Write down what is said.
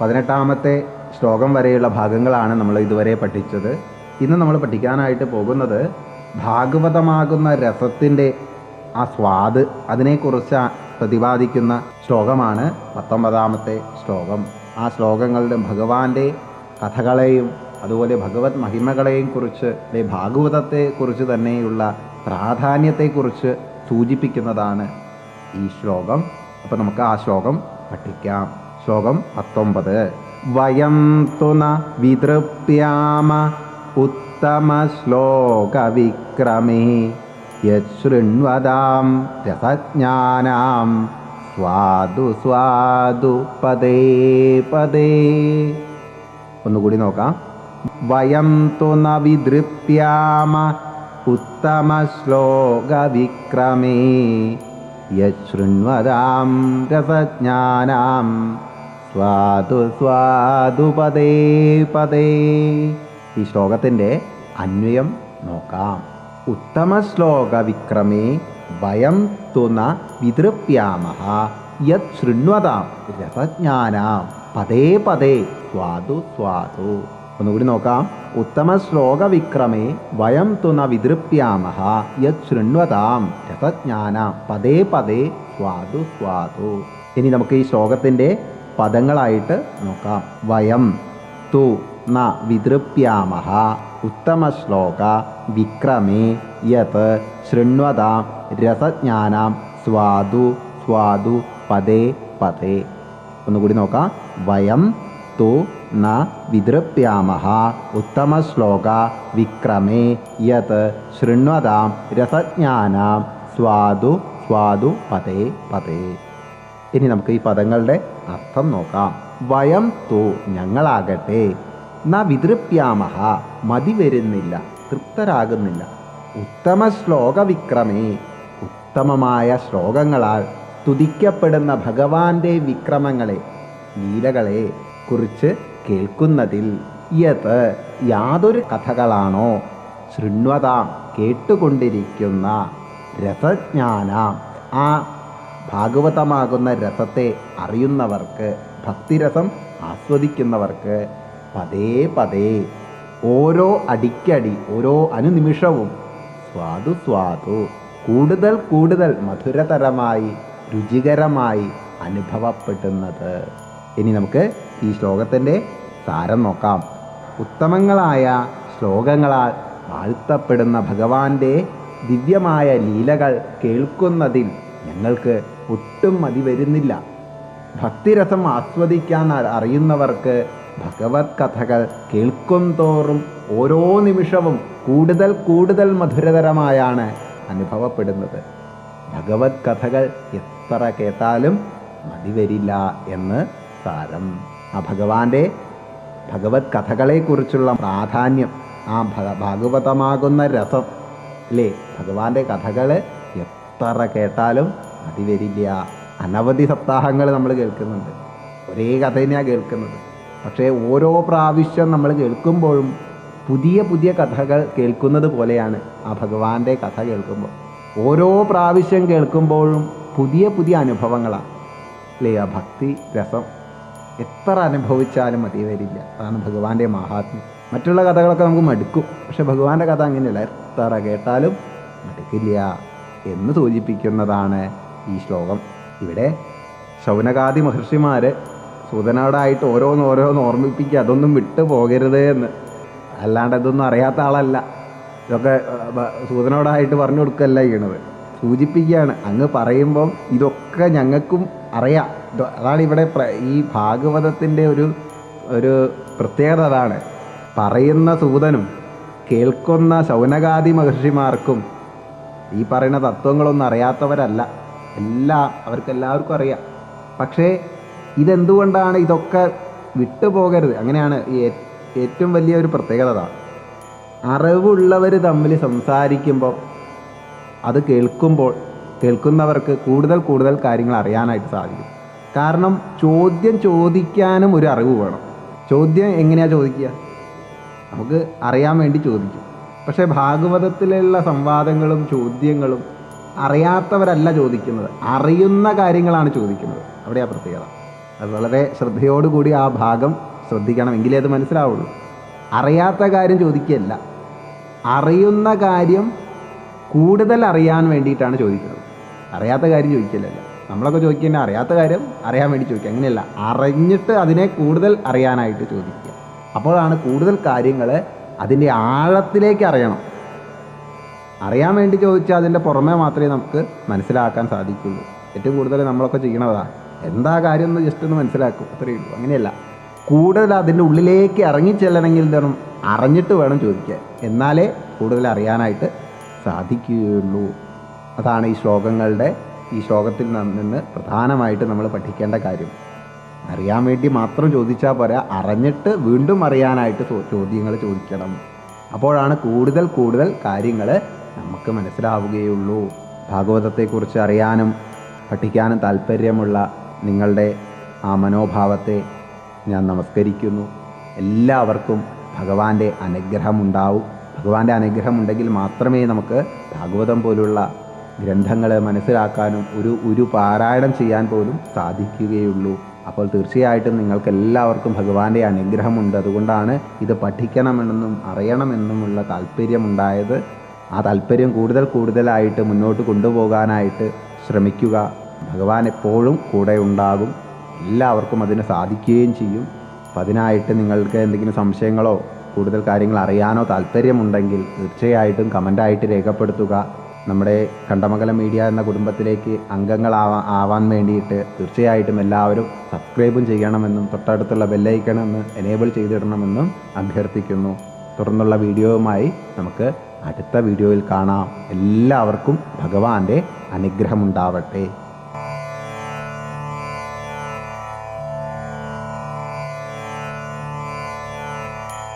പതിനെട്ടാമത്തെ ശ്ലോകം വരെയുള്ള ഭാഗങ്ങളാണ് നമ്മൾ ഇതുവരെ പഠിച്ചത്. ഇന്ന് നമ്മൾ പഠിക്കാനായിട്ട് പോകുന്നത് ഭാഗവതമാകുന്ന രസത്തിന്റെ ആ സ്വാദ് അതിനെക്കുറിച്ച് പ്രതിപാദിക്കുന്ന ശ്ലോകമാണ് പത്തൊമ്പതാമത്തെ ശ്ലോകം. ആ ശ്ലോകങ്ങളുടെ ഭഗവാന്റെ കഥകളെയും അതുപോലെ ഭഗവത് മഹിമകളെയും കുറിച്ച് ഭാഗവതത്തെ കുറിച്ച് തന്നെയുള്ള പ്രാധാന്യത്തെക്കുറിച്ച് സൂചിപ്പിക്കുന്നതാണ് ഈ ശ്ലോകം. അപ്പോൾ നമുക്ക് ആ ശ്ലോകം പഠിക്കാം. ശ്ലോകം പത്തൊമ്പത്. വയം തുന വിതൃപ്യാമ ഉത്തമ ശ്ലോകവിക്രമേ യശൃണ്വതാം രസജ്ഞാനാം. സ്വാദു സ്വാദു പദേ പദേ. ഒന്നുകൂടി നോക്കാം. വയം തുന വിതൃപ്യാമ ഉത്തമ ശ്ലോക വിക്രമേ യശൃണ്വതാം രസജ്ഞാനാം. സ്വാദു സ്വാദു പദേ പദേ. ഈ ശ്ലോകത്തിന്റെ അന്വയം നോക്കാം. ഉത്തമ ശ്ലോക വിക്രമേ ഭയം തുന വിതൃപ്യാമഹ. യത് ശൃണ്വതാം രസജ്ഞാനാം. പദേ പദേ സ്വാദു സ്വാദു. ഒന്നുകൂടി നോക്കാം. ഉത്തമ ശ്ലോക വിക്രമേ വയം തുന വിതൃപ്യാമഹ. യത് ശൃണ്വതാം രസജ്ഞാനാം. പദേ പദേ സ്വാദു സ്വാദു. ഇനി നമുക്ക് ഈ ശ്ലോകത്തിന്റെ പദങ്ങളായിട്ട് നോക്കാം. വയം തു ന വിതൃപ്യാമഹ ഉത്തമ ശ്ലോക വിക്രമേ യത് ശൃണ്വതാം രസജ്ഞാനാം സ്വാദു സ്വാദു പദേ പദേ. ഒന്നുകൂടി നോക്കാം. വയം തു ന വിതൃപ്യാമഹ ഉത്തമ ശ്ലോക വിക്രമേ യത് ശൃണ്വതാം രസജ്ഞാനാം സ്വാദു സ്വാദു പതേ പദേ. ഇനി നമുക്ക് ഈ പദങ്ങളുടെ അർത്ഥം നോക്കാം. വയം തു ഞങ്ങളാകട്ടെ. ന വിതൃപ്യാമഹ മതി വരുന്നില്ല തൃപ്തരാകുന്നില്ല. ഉത്തമ ശ്ലോക വിക്രമേ ഉത്തമമായ ശ്ലോകങ്ങളാൽ സ്തുതിക്കപ്പെടുന്ന ഭഗവാന്റെ വിക്രമങ്ങളെ ലീലകളെ കുറിച്ച് കേൾക്കുന്നതിൽ യത് യാതൊരു കഥകളാണോ? ശൃണ്വതാം കേട്ടുകൊണ്ടിരിക്കുന്ന രസജ്ഞാനാം ആ ഭാഗവതമാകുന്ന രസത്തെ അറിയുന്നവർക്ക് ഭക്തിരസം ആസ്വദിക്കുന്നവർക്ക് പതേ പതേ ഓരോ അടിക്കടി ഓരോ അനുനിമിഷവും സ്വാദു സ്വാദു കൂടുതൽ കൂടുതൽ മധുരതരമായി രുചികരമായി അനുഭവപ്പെടുന്നത്. ഇനി നമുക്ക് ഈ ശ്ലോകത്തിന്റെ സാരം നോക്കാം. ഉത്തമങ്ങളായ ശ്ലോകങ്ങളാൽ വാഴ്ത്തപ്പെടുന്ന ഭഗവാന്റെ ദിവ്യമായ ലീലകൾ കേൾക്കുന്നതിൽ ഞങ്ങൾക്ക് ഒട്ടും മതി വരുന്നില്ല. ഭക്തിരസം ആസ്വദിക്കാൻ അറിയുന്നവർക്ക് ഭഗവത് കഥകൾ കേൾക്കും തോറും ഓരോ നിമിഷവും കൂടുതൽ കൂടുതൽ മധുരതരമായാണ് അനുഭവപ്പെടുന്നത്. ഭഗവത് കഥകൾ എത്ര കേട്ടാലും മതി വരില്ല എന്ന് സാരം. ആ ഭഗവാന്റെ ഭഗവത് കഥകളെക്കുറിച്ചുള്ള പ്രാധാന്യം ആ ഭാഗവതമാകുന്ന രസം അല്ലേ ഭഗവാന്റെ കഥകൾ എത്ര കേട്ടാലും അത് വരില്ല. അനവധി സപ്താഹങ്ങൾ നമ്മൾ കേൾക്കുന്നുണ്ട്. ഒരേ കഥ തന്നെയാണ് കേൾക്കുന്നത്. പക്ഷേ ഓരോ പ്രാവശ്യം നമ്മൾ കേൾക്കുമ്പോഴും പുതിയ പുതിയ കഥകൾ കേൾക്കുന്നത് പോലെയാണ് ആ ഭഗവാന്റെ കഥ കേൾക്കുമ്പോൾ. ഓരോ പ്രാവശ്യം കേൾക്കുമ്പോഴും പുതിയ പുതിയ അനുഭവങ്ങളാണ്. അല്ലേ? ആ ഭക്തി രസം എത്ര അനുഭവിച്ചാലും മതി വരില്ല. അതാണ് ഭഗവാന്റെ മഹാത്മ്യം. മറ്റുള്ള കഥകളൊക്കെ നമുക്ക് മടുക്കും. പക്ഷെ ഭഗവാന്റെ കഥ അങ്ങനെയല്ല. എത്ര കേട്ടാലും മടുക്കില്ല. എന്ന് സൂചിപ്പിക്കുന്നതാണ് ഈ ശ്ലോകം. ഇവിടെ ശൗനകാദി മഹർഷിമാർ സൂതനോടായിട്ട് ഓരോന്നോരോന്ന് ഓരോന്ന് ഓർമ്മിപ്പിക്കുക അതൊന്നും വിട്ടു പോകരുത് എന്ന്. അല്ലാണ്ട് ഇതൊന്നും അറിയാത്ത ആളല്ല. ഇതൊക്കെ സൂതനോടായിട്ട് പറഞ്ഞു കൊടുക്കല്ല ചെയ്യണത്. സൂചിപ്പിക്കുകയാണ്. അങ്ങ് പറയുമ്പം ഇതൊക്കെ ഞങ്ങൾക്കും അറിയാം. അതാണ് ഇവിടെ ഈ ഭാഗവതത്തിന്റെ ഒരു ഒരു പ്രത്യേകത അതാണ്. പറയുന്ന സൂതനും കേൾക്കുന്ന ശൗനകാദി മഹർഷിമാർക്കും ഈ പറയുന്ന തത്വങ്ങളൊന്നും അറിയാത്തവരല്ല. എല്ലാം അവർക്ക് എല്ലാവർക്കും അറിയാം. പക്ഷേ ഇതെന്തുകൊണ്ടാണ് ഇതൊക്കെ വിട്ടുപോകരുത്? അങ്ങനെയാണ് ഏറ്റവും വലിയ ഒരു പ്രത്യേകത. അറിവുള്ളവർ തമ്മിൽ സംസാരിക്കുമ്പോൾ അത് കേൾക്കുമ്പോൾ കേൾക്കുന്നവർക്ക് കൂടുതൽ കൂടുതൽ കാര്യങ്ങൾ അറിയാനായിട്ട് സാധിക്കും. കാരണം ചോദ്യം ചോദിക്കാനും ഒരു അറിവ് വേണം. ചോദ്യം എങ്ങനെയാണ് ചോദിക്കുക? നമുക്ക് അറിയാൻ വേണ്ടി ചോദിക്കും. പക്ഷേ ഭാഗവതത്തിലുള്ള സംവാദങ്ങളും ചോദ്യങ്ങളും അറിയാത്തവരല്ല ചോദിക്കുന്നത്. അറിയുന്ന കാര്യങ്ങളാണ് ചോദിക്കുന്നത്. അവിടെയാ പ്രത്യേകത. അത് വളരെ ശ്രദ്ധയോടുകൂടി ആ ഭാഗം ശ്രദ്ധിക്കണം എങ്കിലേ അത് മനസ്സിലാവുള്ളൂ. അറിയാത്ത കാര്യം ചോദിക്കുകയല്ല. അറിയുന്ന കാര്യം കൂടുതൽ അറിയാൻ വേണ്ടിയിട്ടാണ് ചോദിക്കുന്നത്. അറിയാത്ത കാര്യം ചോദിക്കില്ലല്ല നമ്മളൊക്കെ ചോദിക്കുന്ന അറിയാത്ത കാര്യം അറിയാൻ വേണ്ടി ചോദിക്കുക. അങ്ങനെയല്ല. അറിഞ്ഞിട്ട് അതിനെ കൂടുതൽ അറിയാനായിട്ട് ചോദിക്കുക. അപ്പോഴാണ് കൂടുതൽ കാര്യങ്ങൾ അതിന്റെ ആഴത്തിലേക്ക് അറിയണം. അറിയാൻ വേണ്ടി ചോദിച്ചാൽ അതിന്റെ പുറമേ മാത്രമേ നമുക്ക് മനസ്സിലാക്കാൻ സാധിക്കുള്ളൂ. ഏറ്റവും കൂടുതൽ നമ്മളൊക്കെ ചെയ്യണതാ. എന്താ കാര്യം എന്ന് ജസ്റ്റ് ഒന്ന് മനസ്സിലാക്കും. അത്രയേ ഉള്ളൂ. അങ്ങനെയല്ല. കൂടുതൽ അതിന്റെ ഉള്ളിലേക്ക് ഇറങ്ങിച്ചെല്ലണമെങ്കിൽ എന്താണ്? അറിഞ്ഞിട്ട് വേണം ചോദിക്കാൻ. എന്നാലേ കൂടുതൽ അറിയാനായിട്ട് സാധിക്കുകയുള്ളൂ. അതാണ് ഈ ശ്ലോകങ്ങളുടെ ഈ ശ്ലോകത്തിൽ നിന്ന് പ്രധാനമായിട്ട് നമ്മൾ പഠിക്കേണ്ട കാര്യം. അറിയാൻ വേണ്ടി മാത്രം ചോദിച്ചാൽ പോരാ. അറിഞ്ഞിട്ട് വീണ്ടും അറിയാനായിട്ട് ചോദ്യങ്ങൾ ചോദിക്കണം. അപ്പോഴാണ് കൂടുതൽ കൂടുതൽ കാര്യങ്ങൾ നമുക്ക് മനസ്സിലാവുകയുള്ളൂ. ഭാഗവതത്തെക്കുറിച്ച് അറിയാനും പഠിക്കാനും താല്പര്യമുള്ള നിങ്ങളുടെ ആ മനോഭാവത്തെ ഞാൻ നമസ്കരിക്കുന്നു. എല്ലാവർക്കും ഭഗവാന്റെ അനുഗ്രഹമുണ്ടാവും. ഭഗവാന്റെ അനുഗ്രഹമുണ്ടെങ്കിൽ മാത്രമേ നമുക്ക് ഭാഗവതം പോലുള്ള ഗ്രന്ഥങ്ങൾ മനസ്സിലാക്കാനും ഒരു ഒരു പാരായണം ചെയ്യാൻ പോലും സാധിക്കുകയുള്ളൂ. അപ്പോൾ തീർച്ചയായിട്ടും നിങ്ങൾക്ക് എല്ലാവർക്കും ഭഗവാന്റെ അനുഗ്രഹമുണ്ട്. അതുകൊണ്ടാണ് ഇത് പഠിക്കണമെന്നും അറിയണമെന്നുമുള്ള താല്പര്യമുണ്ടായത്. ആ താല്പര്യം കൂടുതൽ കൂടുതലായിട്ട് മുന്നോട്ട് കൊണ്ടുപോകാനായിട്ട് ശ്രമിക്കുക. ഭഗവാൻ എപ്പോഴും കൂടെ ഉണ്ടാകും. എല്ലാവർക്കും അതിന് സാധിക്കുകയും ചെയ്യും. അപ്പം അതിനായിട്ട് നിങ്ങൾക്ക് എന്തെങ്കിലും സംശയങ്ങളോ കൂടുതൽ കാര്യങ്ങൾ അറിയാനോ താല്പര്യമുണ്ടെങ്കിൽ തീർച്ചയായിട്ടും കമന്റായിട്ട് രേഖപ്പെടുത്തുക. നമ്മുടെ കണ്ടമംഗലം മീഡിയ എന്ന കുടുംബത്തിലേക്ക് അംഗങ്ങളാവാ ആവാൻ വേണ്ടിയിട്ട് തീർച്ചയായിട്ടും എല്ലാവരും സബ്സ്ക്രൈബും ചെയ്യണമെന്നും തൊട്ടടുത്തുള്ള ബെല്ലൈക്കണമെന്ന് എനേബിൾ ചെയ്തിടണമെന്നും അഭ്യർത്ഥിക്കുന്നു. തുടർന്നുള്ള വീഡിയോയുമായി നമുക്ക് അടുത്ത വീഡിയോയിൽ കാണാം. എല്ലാവർക്കും ഭഗവാന്റെ അനുഗ്രഹമുണ്ടാവട്ടെ.